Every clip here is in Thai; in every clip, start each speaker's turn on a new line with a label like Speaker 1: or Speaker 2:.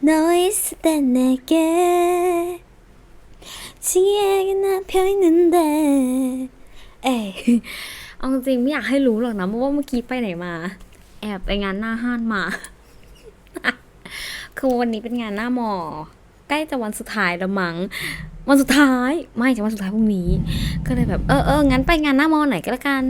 Speaker 1: 너 있을 땐 내게 지혜에게 나 펴있는데 เอ้ย เอาจริงไม่อยากให้รู้หรอกนะว่าเมื่อกี้ไปไหนมา แอบไปงานหน้าห้านมา คือวันนี้เป็นงานหน้ามอ ใกล้จะวันสุดท้ายแล้วมั้ง วันสุดท้าย ไม่จะวันสุดท้ายพรุ่งนี้ ก็เลยแบบ เออเอองั้นไปงานหน้ามอไหนก็แล้วกัน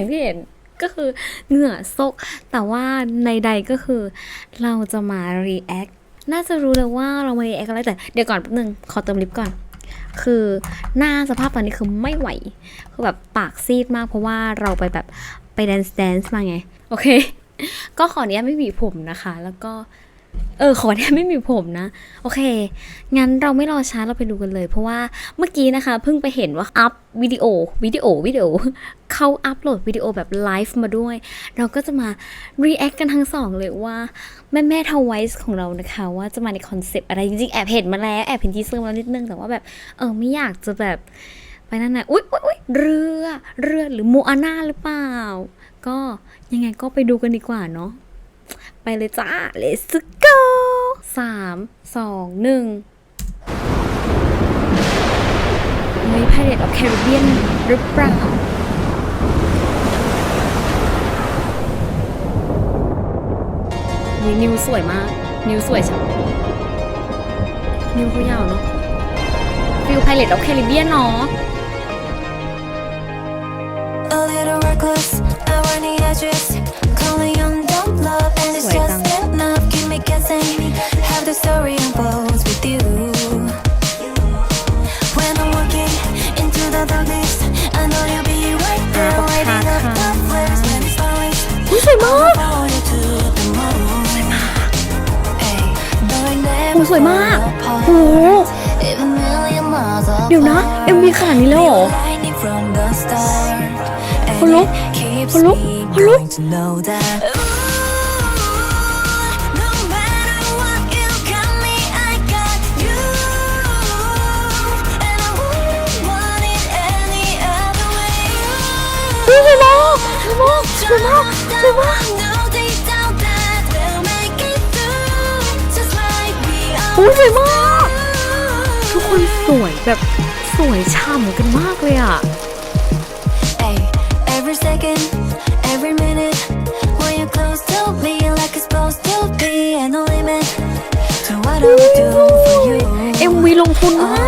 Speaker 1: อย่างที่เห็นก็คือเหงื่อซก แต่ว่าในใดก็คือ เราจะมา react น่าจะรู้เลยว่าเรามา react อะไรแต่เดี๋ยวก่อนแป๊บนึง ขอเติมลิปก่อน คือหน้าสภาพตอนนี้คือไม่ไหว คือแบบปากซีดมากเพราะว่าเราไปแบบไปแดนซ์แดนซ์มาไง โอเค ก็ขออนุญาตไม่หวีผมนะคะ แล้วก็ เออขออนุญาตไม่มีผมนะ โอเค งั้นเราไม่รอช้าเราไปดูกันเลย เพราะว่าเมื่อกี้นะคะ เพิ่งไปเห็นว่าอัพวิดีโอวิดีโอวิดีโอเขาอัพโหลดวิดีโอแบบไลฟ์มาด้วย เราก็จะมา react กันทั้งสองเลยว่า แม่แม่ทวายส์ของเรานะคะ ว่าจะมาในคอนเซปต์อะไรจริงๆ แอบเห็นมาแล้ว แอบเห็นทีเซอร์มาแล้วนิดนึงแต่ว่าแบบเออไม่อยากจะแบบไปนั่นนะอุ๊ยอุ๊ยอุ๊ยเรือเรือหรือโมอาน่าหรือเปล่า ก็ยังไงก็ไปดูกันดีกว่าเนาะ ไปเลยจ้า let's go สามสองหนึ่งเฮ้ย Pirate of Caribbean หรือเปล่านี่นิวสวยมาก นิวสวยจังนิวเขายาวเนาะฟิล Pirate of Caribbean เนาะ
Speaker 2: A little reckless, I Keep me guessing. Have the story unfolds with you. When I'm walking into the darkness, I know you'll be right there,
Speaker 1: Ah,
Speaker 2: lighting up the
Speaker 1: ah,
Speaker 2: flares when it's falling.
Speaker 1: อุ๊ยสวยมาก
Speaker 2: Follow you to the moon. Hey, though I never
Speaker 1: โอ้สวยมาก
Speaker 2: fall
Speaker 1: โอ้
Speaker 2: apart, even million miles
Speaker 1: เดี๋ยวนะ
Speaker 2: apart.
Speaker 1: MV ขนาดนี้เลยเหรอ
Speaker 2: Lightning from the start.
Speaker 1: คนลุก
Speaker 2: And it keeps
Speaker 1: คนลุก
Speaker 2: me
Speaker 1: คนลุก อุ๊ยสวยมากสวยมากสวยมากสวยมาก
Speaker 2: No deep down that we'll make it through. Just like we
Speaker 1: อุ๊ย
Speaker 2: always
Speaker 1: สวยมาก
Speaker 2: do.
Speaker 1: ทุกคนสวยแบบสวยฉ่ำกันมากเลยอะ
Speaker 2: Ay, every second, every minute, when you're close to me, like it's supposed to be, and no limit to what I would do for you.
Speaker 1: MV ลงทุนมาก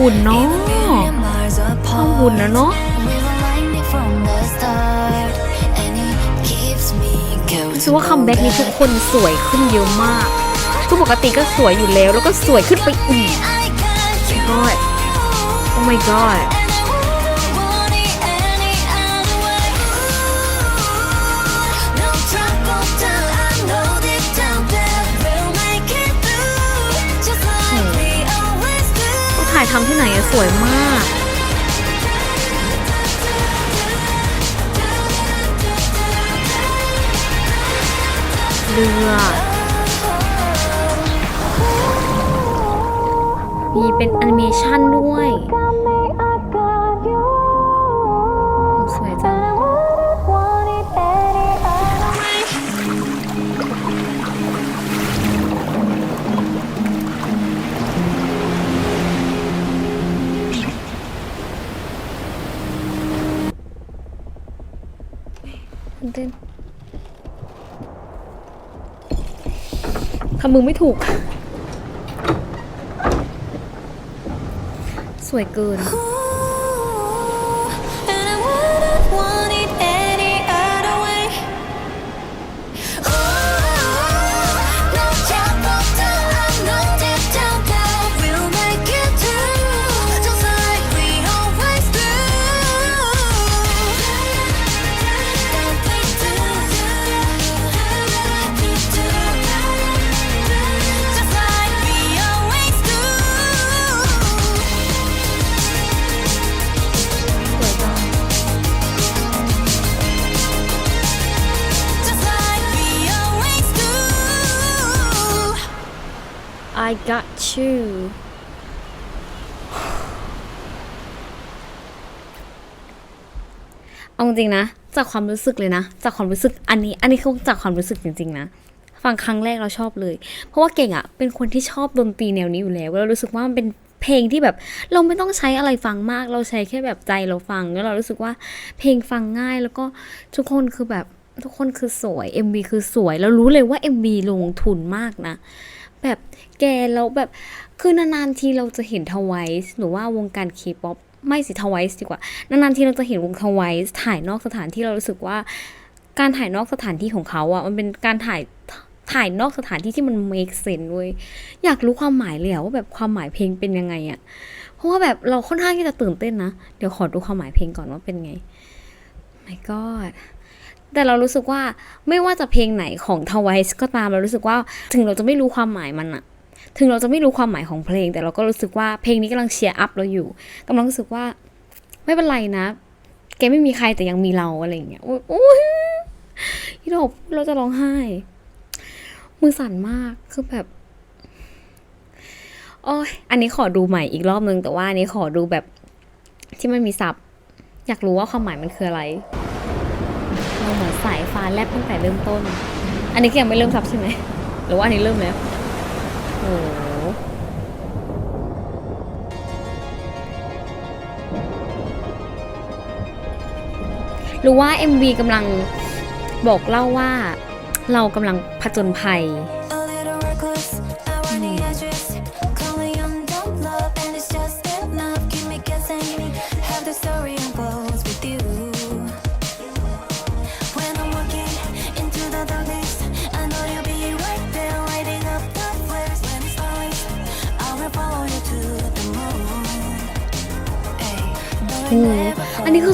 Speaker 1: อุ้ย
Speaker 2: apart.
Speaker 1: หุ่นเนาะ
Speaker 2: Million miles
Speaker 1: ความหุ่น
Speaker 2: apart.
Speaker 1: นะเนาะ
Speaker 2: We were lightning from the start, and it keeps me going.
Speaker 1: รู้สึกว่าคัมแบ็กนี้ทุกคนสวยขึ้นเยอะมากคือปกติก็สวยอยู่แล้ว แล้วก็สวยขึ้นไปอีก
Speaker 2: I got you.
Speaker 1: God oh my god ายทำที่ไหนสวยมาก เรือมีเป็นแอนิเมชันด้วย มือไม่ถูก สวยเกิน
Speaker 2: I
Speaker 1: got you เอาจริงนะ จากความรู้สึกเลยนะ จากความรู้สึกอันนี้ อันนี้คือจากความรู้สึกจริง ๆ นะ ฟังครั้งแรกเราชอบเลย เพราะว่าเก่งอะเป็นคนที่ชอบดนตรีแนวนี้อยู่แล้ว เรารู้สึกว่ามันเป็นเพลงที่แบบเราไม่ต้องใช้อะไรฟังมาก เราใช้แค่แบบใจเราฟัง แล้วเรารู้สึกว่าเพลงฟังง่ายแล้วก็ทุกคนคือแบบทุกคนคือสวย MV คือสวยแล้วรู้เลยว่า MV ลงทุนมากนะ แบบแกแล้วแบบคือนานๆทีเราจะเห็นทวายหรือว่าวงการเคป๊อปไม่สิทวายดีกว่านานๆทีเราจะเห็นวงทวายถ่ายนอกสถานที่เรารู้สึกว่า การถ่ายนอกสถานที่ของเขาอะมันเป็นการถ่ายถ่ายนอกสถานที่ที่มัน make sense เว้ยอยากรู้ความหมายเลยอะว่าแบบความหมายเพลงเป็นยังไงอะเพราะว่าแบบเราค่อนข้างที่จะตื่นเต้นนะ เดี๋ยวขอดูความหมายเพลงก่อนว่าเป็นไง my god แต่เรารู้สึกว่าไม่ว่าจะเพลงไหนของทวายก็ตามเรารู้สึกว่าถึงเราจะไม่รู้ความหมายมันอะถึงเราจะไม่รู้ความหมายของเพลง แต่เราก็รู้สึกว่าเพลงนี้กำลังเชียร์อัพเราอยู่กำลังรู้สึกว่า ไม่เป็นไรนะ แกไม่มีใครแต่ยังมีเราอะไรอย่างเงี้ยโอ้ยโอ้ยพี่ดอกเราจะร้องไห้ มือสั่นมากคือแบบโอ้ยอันนี้ขอดูใหม่อีกรอบนึง แต่ว่าอันนี้ขอดูแบบที่ไม่มีซับอยากรู้ว่าความหมายมันคืออะไร เราเหมือนสายฟ้าแลบตั้งแต่เริ่มต้น อันนี้ก็ยังไม่เริ่มซับใช่ไหมหรือว่าอันนี้เริ่มแล้วโอ้โหหรือว่า MV กำลังบอกเล่าว่าเรากำลังผจญภัย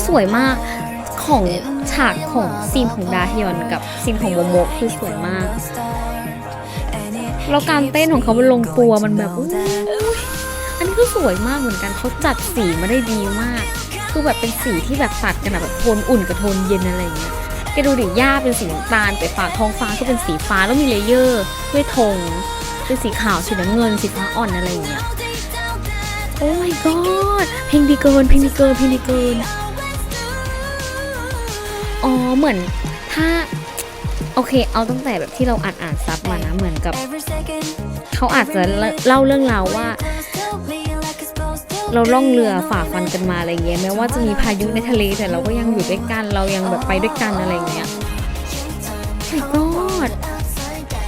Speaker 1: สวยมากของฉากของซีนของดาฮยอนกับซีนของโมโมคือสวยมาก แล้วการเต้นของเขามันลงตัวมันแบบอันนี้คือสวยมากเหมือนกันเขาจัดสีมาได้ดีมาก คือแบบเป็นสีที่แบบตัดกันแบบโทนอุ่นกับโทนเย็นอะไรอย่างเงี้ยแกดูดิหญ้าเป็นสีน้ำตาลแต่ฟ้าท้องฟ้าก็เป็นสีฟ้าแล้วมีเลเยอร์ด้วยธงเป็นสีขาวสีน้ำเงินสีฟ้าอ่อนอะไรอย่างเงี้ยโอ้ my god เพลงดีเกินเพลงดีเกินเพลงดีเกิน เหมือนถ้าโอเค เอาตั้งแต่แบบที่เราอ่านอ่านซับมานะ เหมือนกับ
Speaker 2: Every second,
Speaker 1: เขาอาจจะเล่าเรื่องราวว่า
Speaker 2: close to me like it's supposed to
Speaker 1: เราล่องเรือฝ่าฟันกันมาอะไรเงี้ยแม้ว่าจะมีพายุในทะเลแต่เราก็ยังอยู่ด้วยกัน เรายังแบบไปด้วยกันอะไรเงี้ย my god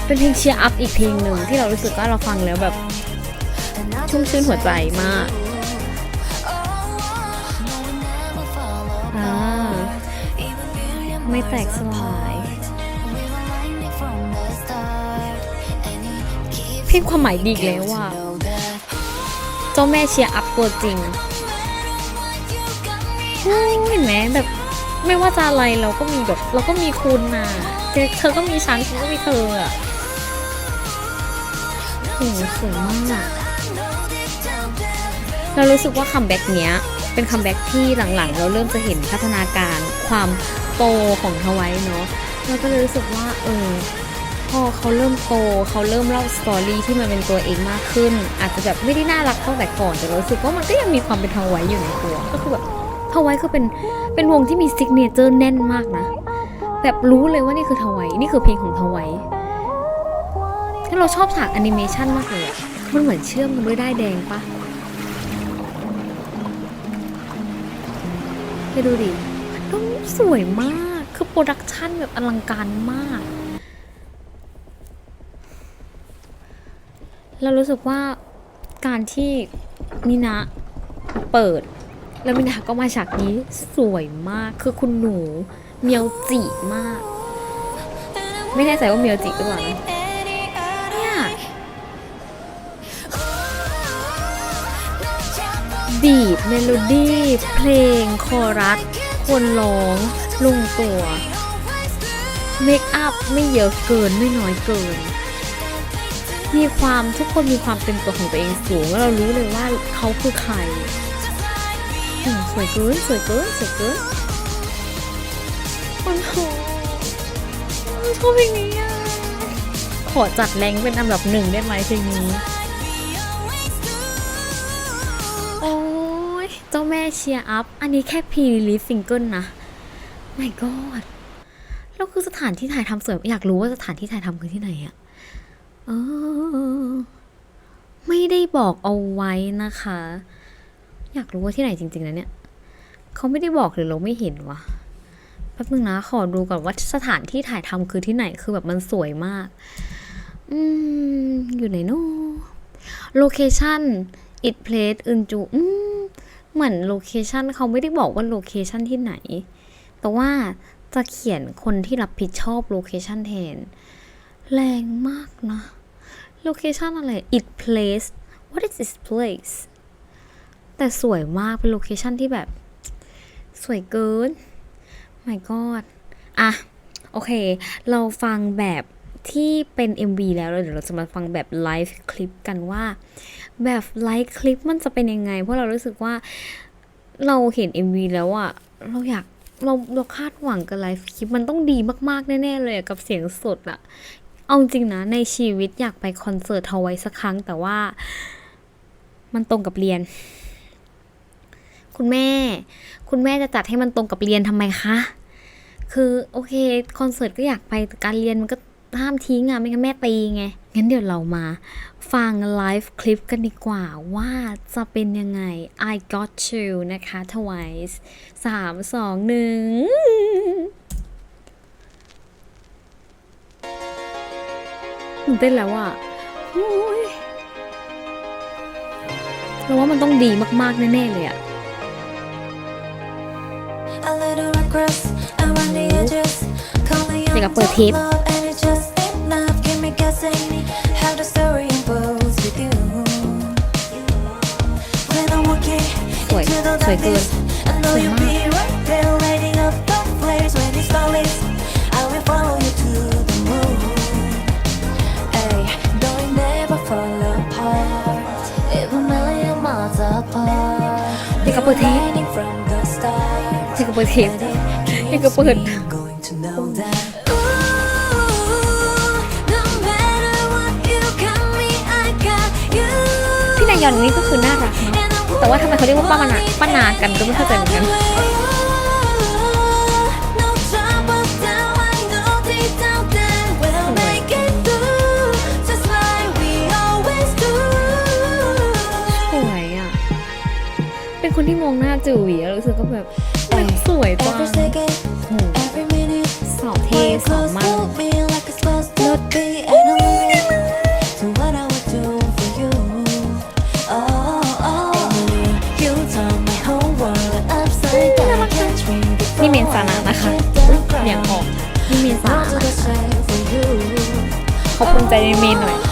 Speaker 1: เป็นเพลงเชียร์อัพอีกเพลงหนึ่งที่เรารู้สึกว่าเราฟังแล้วแบบ ชุ่มชื่นหัวใจมาก ไม่แตกสลาย เพลงความหมายดีอีกแล้วว่ะเจ้าแม่เชียร์อัพตัวจริงเห็นไหมแบบไม่ว่าจะอะไรเราก็มีแบบเราก็มีคุณน่ะเธอเธอก็มีฉันฉันก็มีเธออะโหสวยมากเรารู้สึกว่าคัมแบ็กเนี้ย เป็นคัมแบ็กที่หลังๆ เราเริ่มจะเห็นพัฒนาการความ โตของทวายเนาะเราก็เลยรู้สึกว่าเออพอเขาเริ่มโตเขาเริ่มเล่าสตอรี่ที่มันเป็นตัวเองมากขึ้น อาจจะแบบไม่ได้น่ารักเท่าแต่ก่อนแต่เรารู้สึกว่ามันก็ยังมีความเป็นทวายอยู่ในตัวก็คือแบบทวายคือเป็นเป็นวงที่มีซิกเนเจอร์แน่นมากนะแบบรู้เลยว่านี่คือทวายนี่คือเพลงของทวายแล้วเราชอบฉากแอนิเมชันมากเลยมันเหมือนเชื่อมกันด้วยได้แดงปะไปดูดิ สวยมาก คือโปรดักชันแบบอลังการมาก เรารู้สึกว่าการที่มินะเปิด แล้วมินะก็มาฉากนี้สวยมาก คือคุณหนูเมียวจิมาก ไม่แน่ใจว่าเมียวจิหรือเปล่านะเนี่ยบีบเมโลดี้ เพลง คอรัส ควรร้องลงตัวเมคอัพไม่เยอะเกินไม่น้อยเกิน มีความทุกคนมีความเป็นตัวของตัวเองสูงแล้วเรารู้เลยว่าเขาคือใครสวยเกินสวยเกินสวยเกินโอ้โหชอบเพลงนี้อะขอจัดแรงเป็นอันดับหนึ่งได้ไหมเพลงนี้ เจ้าแม่เชียร์อัพ อันนี้แค่พรีลิสซิงเกิลนะ my god แล้วคือสถานที่ถ่ายทำสวยอยากรู้ว่าสถานที่ถ่ายทำคือที่ไหนอะเออไม่ได้บอกเอาไว้นะคะ อยากรู้ว่าที่ไหนจริง ๆนะเนี่ยเขาไม่ได้บอกหรือเราไม่เห็นวะแป๊บนึงนะขอดูก่อนว่าสถานที่ถ่ายทำคือที่ไหนคือแบบมันสวยมาก อืม อยู่ไหนโน้โลเคชั่น it place อึนจูอืม เหมือนโลเคชันเขาไม่ได้บอกว่าโลเคชันที่ไหน แต่ว่าจะเขียนคนที่รับผิดชอบโลเคชันแทน แรงมากนะโลเคชันอะไร it place what is this place แต่สวยมากเป็นโลเคชันที่แบบ สวยเกิน my god อะ โอเค เราฟังแบบที่เป็น MV แล้วแล้วเดี๋ยวเราจะมาฟังแบบไลฟ์คลิปกันว่า แบบไลฟ์คลิปมันจะเป็นยังไง เพราะเรารู้สึกว่าเราเห็น MV แล้วอะเราอยากเราเราคาดหวังกับไลฟ์คลิปมันต้องดีมากๆ แน่ ๆ เลยกับเสียงสดอะเอาจริงนะในชีวิตอยากไปคอนเสิร์ตเอาไว้สักครั้ง แต่ว่ามันตรงกับเรียน คุณแม่ คุณแม่จะจัดให้มันตรงกับเรียนทำไมคะ คือโอเคคอนเสิร์ตก็อยากไปแต่การเรียนมันก็ห้ามทิ้งอะไม่งั้นแม่ตีไง งั้นเดี๋ยวเรามาฟังไลฟ์คลิปกันดีกว่าว่าจะเป็นยังไง I got you นะคะ Twice สามสองหนึ่งตื่นเต้นแล้วอะโอ้ยเราว่ามันต้องดีมาก ๆ แน่ ๆ เลยอะ
Speaker 2: A little reckless around the edges. Calling you
Speaker 1: อยากจะเปิดเทป วย
Speaker 2: into the
Speaker 1: สวยเกิน
Speaker 2: darkness, I know
Speaker 1: สวย
Speaker 2: you'll
Speaker 1: มาก
Speaker 2: be right there, lighting up the flares when it's starless. I will follow you to the moon. Ay, though we never fall apart, even million miles apart.
Speaker 1: เด็กกับเปิดเทป
Speaker 2: Lighting from the start.
Speaker 1: เด็กกับเปิดเทปเด็กกับเปิด
Speaker 2: Going to know that. Ooh, no matter what you got me, I got you.
Speaker 1: พี่นายอนนี่ก็คือน่ารักเนาะ แต่ว่าทำไมเขาเรียกว่าป้านาป้านากันก็ไม่เข้าใจเหมือนกัน
Speaker 2: No trouble down, I know deep down that we'll make it through, just like we always do.
Speaker 1: สวยอะเป็นคนที่มองหน้าจู๋ยอะรู้สึกก็แบบมันสวยจัง
Speaker 2: Every second,
Speaker 1: โอ้โห
Speaker 2: every minute.
Speaker 1: สาวเท่สาวมัน ขอบคุณใจในเมนหน่อย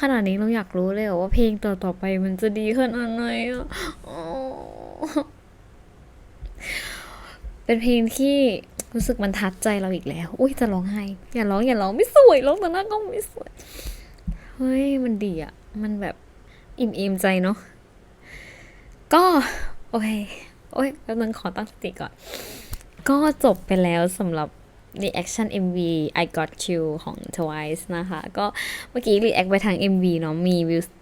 Speaker 1: ขนาดนี้เราอยากรู้เลยอว่าเพลงต่อต่อๆไปมันจะดีขนาดไหนอะเป็นเพลงที่รู้สึกมันทัดใจเราอีกแล้ว อุ้ยจะร้องไห้ อย่าร้องอย่าร้องไม่สวยร้องแต่หน้าก็ไม่สวย เฮ้ยมันดีอะมันแบบอิ่มเอมใจเนาะ ก็ โอเค โอ้ยแป๊บนึงขอตั้งสติก่อน ก็จบไปแล้วสำหรับ reaction MV I Got You ของ Twice นะคะ ก็เมื่อกี้ react ไปทาง MV เนาะ มี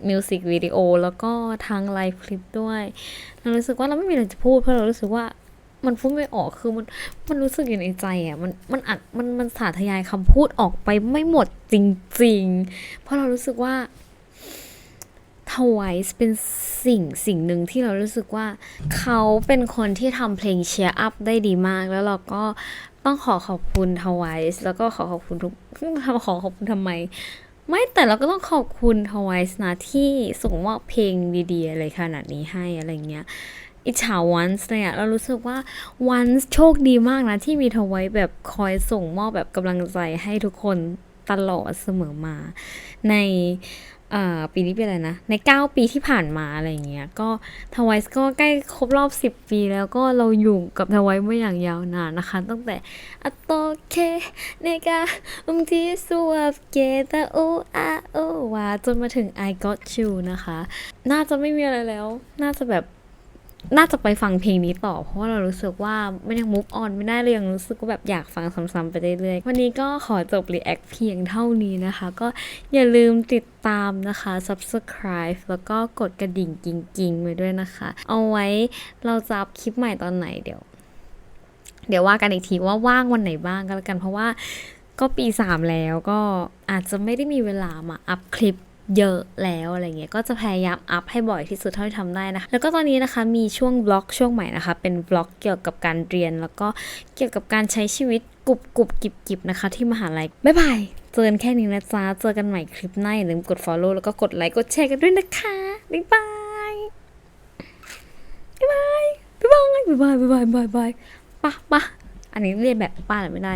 Speaker 1: music video แล้วก็ทางไลฟ์คลิปด้วย เรารู้สึกว่าเราไม่มีอะไรจะพูด เพราะเรารู้สึกว่ามันพูดไม่ออก คือมัน มันรู้สึกอยู่ในใจอะ มัน มันอัด มัน มันสาธยายคำพูดออกไปไม่หมดจริง ๆ เพราะเรารู้สึกว่า Twice เป็นสิ่งสิ่งหนึ่งที่เรารู้สึกว่า เขาเป็นคนที่ทำเพลงเชียร์อัพได้ดีมาก แล้วเราก็ ต้องขอขอบคุณ Twice แล้วก็ขอขอบคุณทุกทำขอขอบคุณทำไม ไม่แต่เราก็ต้องขอบคุณ Twice นะที่ส่งมอบเพลงดีๆอะไรขนาดนี้ให้อะไรเงี้ยอิจฉาวันส์เนี่ยเรารู้สึกว่าวันส์โชคดีมากนะ ที่มีทวายแบบคอยส่งมอบแบบกำลังใจให้ทุกคนตลอดเสมอมา ใน ปีนี้เป็นอะไรนะ ใน 9 ปีที่ผ่านมาอะไรเงี้ย ก็ทวายก็ใกล้ครบรอบ 10 ปีแล้วก็เราอยู่กับทวายมาอย่างยาวนานนะคะ ตั้งแต่อะโตเคเนกาอุมทีสวบเกตาโออาโอวาจนมาถึง I got you นะคะ น่าจะไม่มีอะไรแล้ว น่าจะแบบ น่าจะไปฟังเพลงนี้ต่อ เพราะว่าเรารู้สึกว่ามันยัง move on ไม่ได้เลยยังรู้สึกว่าแบบอยากฟังซ้ำๆไปเรื่อยๆ วันนี้ก็ขอจบ react เพียงเท่านี้นะคะ ก็อย่าลืมติดตามนะคะ subscribe แล้วก็กดกระดิ่งกิ่งๆไว้ด้วยนะคะ เอาไว้เราจะอัพคลิปใหม่ตอนไหนเดี๋ยว เดี๋ยวว่ากันอีกทีว่าว่างวันไหนบ้างก็แล้วกันเพราะว่าก็ปีสามแล้วก็อาจจะไม่ได้มีเวลามาอัพคลิป เยอะแล้วอะไรเงี้ยก็จะพยายามอัพให้บ่อยที่สุดเท่าที่ทำได้นะคะแล้วก็ตอนนี้นะคะมีช่วงบล็อกช่วงใหม่นะคะเป็นบล็อกเกี่ยวกับการเรียน แล้วก็เกี่ยวกับการใช้ชีวิตกรุบกรุบกิบกิบนะคะ ที่มหาลัยบ๊ายบายเจอกันแค่นี้นะจ๊ะเจอกันใหม่คลิปหน้าอย่าลืมกด follow แล้วก็กดไลค์กดแชร์กันด้วยนะคะบ๊ายบายบ๊ายบายบ๊ายบายบ๊ายบายบ๊ายบายบ๊ายบายปะปะอันนี้เรียนแบบป้าเลยไม่ได้